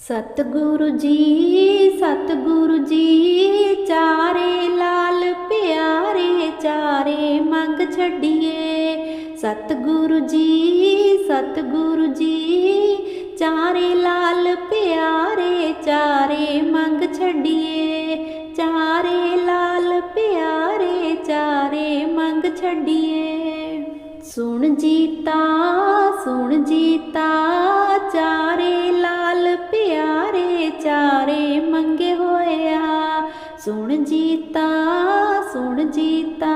ਸਤਿਗੁਰੂ ਜੀ ਸਤਿਗੁਰੂ ਜੀ, ਚਾਰੇ ਲਾਲ ਪਿਆਰੇ, ਚਾਰੇ ਮੰਗ ਛੱਡੀਏ। ਸਤਿਗੁਰੂ ਜੀ ਸਤਿਗੁਰੂ ਜੀ, ਚਾਰੇ ਲਾਲ ਪਿਆਰੇ, ਚਾਰੇ ਮੰਗ ਛੱਡੀਏ। ਚਾਰੇ ਲਾਲ ਪਿਆਰੇ, ਚਾਰੇ ਮੰਗ ਛੱਡੀਏ। ਸੁਣ ਜੀਤਾ ਸੁਣ ਜੀਤਾ ਸੁਣ ਜੀਤਾ ਸੁਣ ਜੀਤਾ,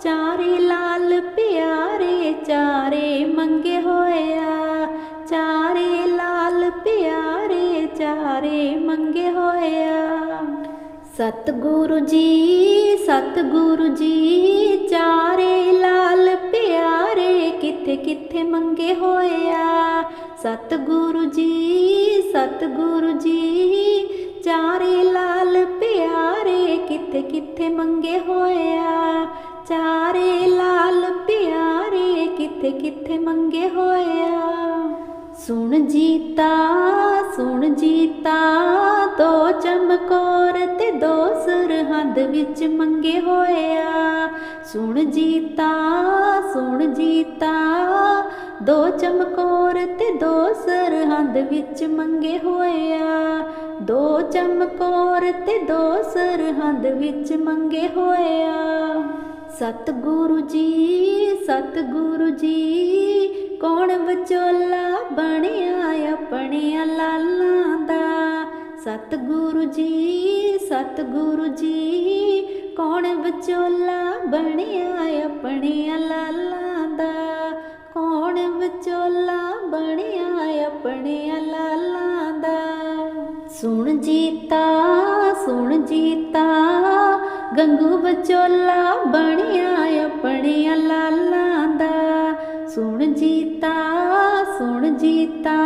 ਚਾਰੇ ਲਾਲ ਪਿਆਰੇ, ਚਾਰੇ ਮੰਗੇ ਹੋਇਆ, ਚਾਰੇ ਲਾਲ ਪਿਆਰੇ, ਚਾਰੇ ਮੰਗੇ ਹੋਇਆ। ਸਤਿਗੁਰੂ ਜੀ ਸਤਿਗੁਰੂ ਜੀ, ਚਾਰੇ ਲਾਲ ਪਿਆਰੇ, ਕਿੱਥੇ ਕਿੱਥੇ ਮੰਗੇ ਹੋਇਆ। ਸਤਿਗੁਰੂ ਜੀ ਸਤਿਗੁਰੂ ਜੀ ਚਾਰੇ ਲਾਲ ਪਿਆਰੇ ਕਿੱਥੇ ਕਿੱਥੇ ਮੰਗੇ ਹੋਇਆ? ਚਾਰੇ ਲਾਲ ਪਿਆਰੇ ਕਿੱਥੇ ਕਿੱਥੇ ਮੰਗੇ ਹੋਇਆ? ਸੁਣ ਜੀਤਾ ਸੁਣ ਜੀਤਾ, ਦੋ ਚਮਕੌਰ ਤੇ ਦੋ ਸਰਹੰਦ ਵਿੱਚ ਮੰਗੇ ਹੋਇਆ। ਸੁਣ ਜੀਤਾ ਸੁਣ ਜੀਤਾ, ਦੋ ਚਮਕੌਰ ਤੇ ਦੋ ਸਰਹੰਦ ਵਿੱਚ ਮੰਗੇ ਹੋਇਆ। ਦੋ ਚਮਕੌਰ ਤੇ ਦੋ ਸਰਹੰਦ ਵਿੱਚ ਮੰਗੇ ਹੋਇਆ। ਸਤਿਗੁਰੂ ਜੀ ਸਤਿਗੁਰੂ ਜੀ, ਕੌਣ ਵਿਚੋਲਾ ਬਣਿਆ ਆਪਣੇ ਲਾਲਾਂ ਦਾ? ਸਤਿਗੁਰੂ ਜੀ ਸਤਿਗੁਰੂ ਜੀ, ਕੌਣ ਵਿਚੋਲਾ ਬਣਿਆ ਆਪਣੇ ਲਾਲਾਂ ਦਾ? ਕੌਣ ਵਿਚੋਲਾ ਬਣਿਆ ਆਪਣੇ ਲਾਲਾਂ ਸੁਣ ਜੀਤਾ ਸੁਣ ਜੀਤਾ। ਗੰਗੂ ਬਚੋਲਾ ਬਣਿਆ ਆਪਣੇ ਲਾਲਾਂ ਦਾ। ਸੁਣ ਜੀਤਾ ਸੁਣ ਜੀਤਾ,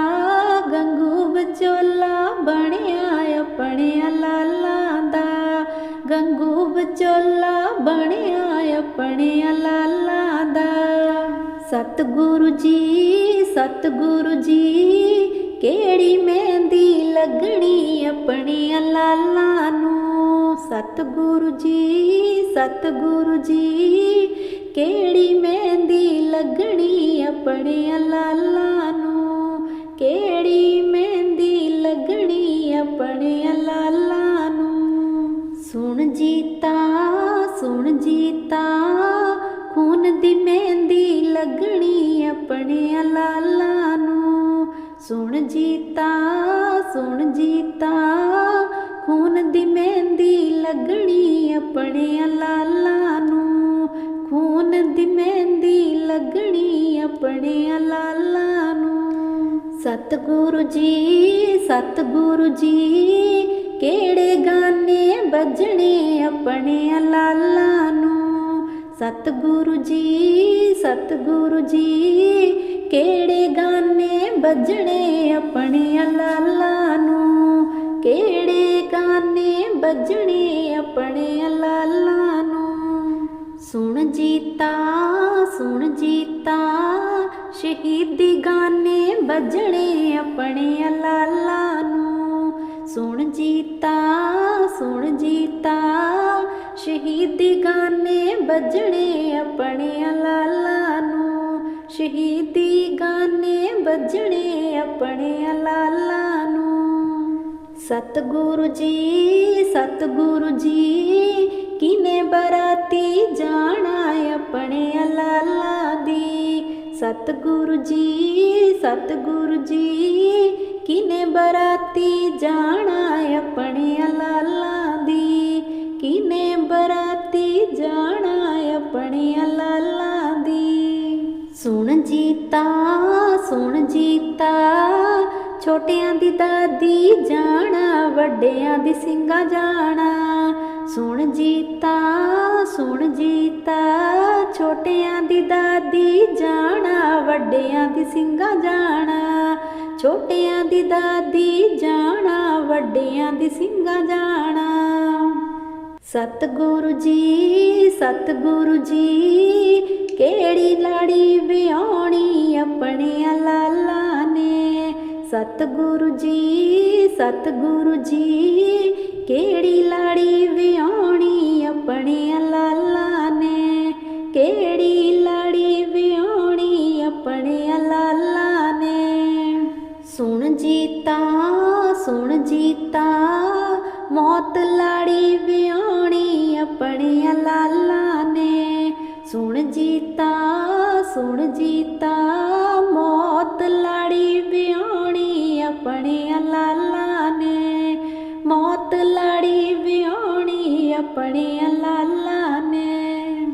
ਗੰਗੂ ਵਿਚੋਲਾ ਬਣਿਆ ਆਪਣੇ ਲਾਲਾਂ ਦਾ। ਗੰਗੂ ਵਿਚੋਲਾ ਬਣਿਆ ਆਪਣੇ ਲਾਲਾਂ ਦਾ। ਸਤਿਗੁਰੂ ਜੀ ਸਤਿਗੁਰੂ ਜੀ, ਕਿਹੜੀ ਮਹਿੰਦੀ ਆਪਣੇ ਲਾਲਾਂ ਨੂੰ ਸਤਿਗੁਰੂ ਜੀ ਸਤਿਗੁਰੂ ਜੀ, ਕਿਹੜੀ ਮਹਿੰਦੀ ਲੱਗਣੀ ਆਪਣੇ ਲਾਲਾਂ ਨੂੰ? ਕਿਹੜੀ ਮਹਿੰਦੀ ਲੱਗਣੀ ਆਪਣੇ ਲਾਲਾਂ ਨੂੰ? ਸੁਣ ਜੀਤਾ ਸੁਣ ਜੀਤਾ, ਖੂਨ ਦੀ ਮਹਿੰਦੀ ਲੱਗਣੀ ਆਪਣੇ ਲਾਲਾਂ ਨੂੰ। ਸੁਣ ਜੀਤਾ ਸੁਣ ਜੀਤਾ। ਖੂਨ ਦੀ ਮਹਿੰਦੀ ਲੱਗਣੀ ਆਪਣੇ ਲਾਲਾਂ ਨੂੰ। ਖੂਨ ਦੀ ਮਹਿੰਦੀ ਲੱਗਣੀ ਆਪਣੇ ਲਾਲਾਂ ਨੂੰ। ਸਤਿਗੁਰੂ ਜੀ ਸਤਿਗੁਰੂ ਜੀ, ਕਿਹੜੇ ਗਾਣੇ ਵੱਜਣੇ ਆਪਣੇ ਲਾਲਾਂ ਨੂੰ? ਸਤਿਗੁਰੂ ਜੀ ਸਤਿਗੁਰੂ ਜੀ ਕਿਹੜੇ ਗਾਨੇ ਵੱਜਣੇ ਆਪਣੇ ਲਾਲਾਂ ਨੂੰ? ਕਿਹੜੇ ਗਾਨੇ ਵੱਜਣੇ ਆਪਣੇ ਲਾਲਾਂ ਨੂੰ? ਸੁਣ ਜੀਤਾ ਸੁਣ ਜੀਤਾ, ਸ਼ਹੀਦੀ ਗਾਨੇ ਵੱਜਣੇ ਆਪਣੇ ਲਾਲਾਂ ਨੂੰ। ਸੁਣ ਜੀਤਾ ਸੁਣ ਜੀਤਾ, ਸ਼ਹੀਦੀ ਗਾਨੇ ਵੱਜਣੇ ਆਪਣੇ ਲਾਲਾਂ ਸ਼ਹੀਦੀ ਗਾਣੇ ਵੱਜਣੇ ਆਪਣੇ ਲਾਲਾਂ ਨੂੰ। ਸਤਿਗੁਰੂ ਜੀ ਸਤਿਗੁਰੂ ਜੀ ਕਿਨੇ ਬਰਾਤੀ ਜਾਣਾ ਆਪਣੇ ਲਾਲਾ ਦੀ? ਸਤਿਗੁਰੂ ਜੀ ਸਤਿਗੁਰੂ ਜੀ ਕਿਨੇ ਬਰਾਤੀ ਜਾਣਾ ਆਪਣੇ ਲਾਲਾ ਸੁਣ ਛੋਟਿਆਂ ਦੀ ਦਾਦੀ ਜਾਣਾ, ਵੱਡਿਆਂ ਦੀ ਸਿੰਘਾ ਜਾਣਾ। ਸੁਣ ਜੀਤਾ ਸੁਣ ਜੀਤਾ, ਛੋਟਿਆਂ ਦੀ ਦਾਦੀ ਜਾਣਾ, ਵੱਡਿਆਂ ਦੀ ਸਿੰਘਾ ਜਾਣਾ। ਛੋਟਿਆਂ ਦੀ ਦਾਦੀ ਜਾਣਾ, ਵੱਡਿਆਂ ਦੀ ਸਿੰਘਾ ਜਾਣਾ। ਸਤਿਗੁਰੂ ਜੀ ਸਤਿਗੁਰੂ ਜੀ, ਕਿਹੜੀ ਲਾੜੀ ਵਿਆਹਣੀ ਆਪਣੇ ਲਾਲਾ ਨੇ? ਸਤਿਗੁਰੂ ਜੀ ਸਤਿਗੁਰੂ ਜੀ, ਕਿਹੜੀ ਲਾੜੀ ਵਿਆਹਣੀ ਆਪਣੇ ਲਾਲਾ ਨੇ? ਕਿਹੜੀ ਲਾੜੀ ਵਿਆਹਣੀ ਆਪਣੇ ਲਾਲਾ ਨੇ? ਸੁਣ ਜੀਤਾ ਸੁਣ ਜੀਤਾ ਮੌਤ ਲਾੜੀ ਵਿਆਣੀ ਆਪਣੇ ਲਾਲਾਂ ਨੇ। ਸੁਣ ਜੀਤਾ ਸੁਣ ਜੀਤਾ, ਮੌਤ ਲਾੜੀ ਵਿਆਣੀ ਆਪਣੇ ਲਾਲਾਂ ਨੇ। ਮੌਤ ਲਾੜੀ ਵਿਆਣੀ ਆਪਣੇ ਲਾਲਾਂ ਨੇ।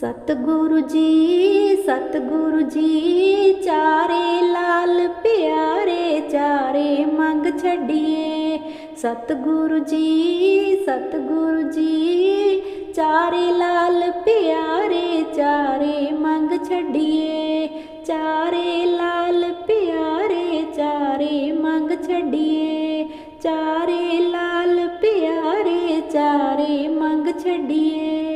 ਸਤਿਗੁਰੂ ਜੀ ਸਤਿਗੁਰੂ ਜੀ, ਚਾਰੇ ਲਾਲ ਪਿਆਰੇ, ਚਾਰੇ ਮੰਗ ਛੱਡੀਏ। ਸਤਿਗੁਰੂ ਜੀ ਸਤਿਗੁਰੂ ਜੀ, ਚਾਰੇ ਲਾਲ ਪਿਆਰੇ, ਚਾਰੇ ਮੰਗ ਛੱਡੀਏ। ਚਾਰੇ ਲਾਲ ਪਿਆਰੇ, ਚਾਰੇ ਮੰਗ ਛੱਡੀਏ। ਚਾਰੇ ਲਾਲ ਪਿਆਰੇ, ਚਾਰੇ ਮੰਗ ਛੱਡੀਏ।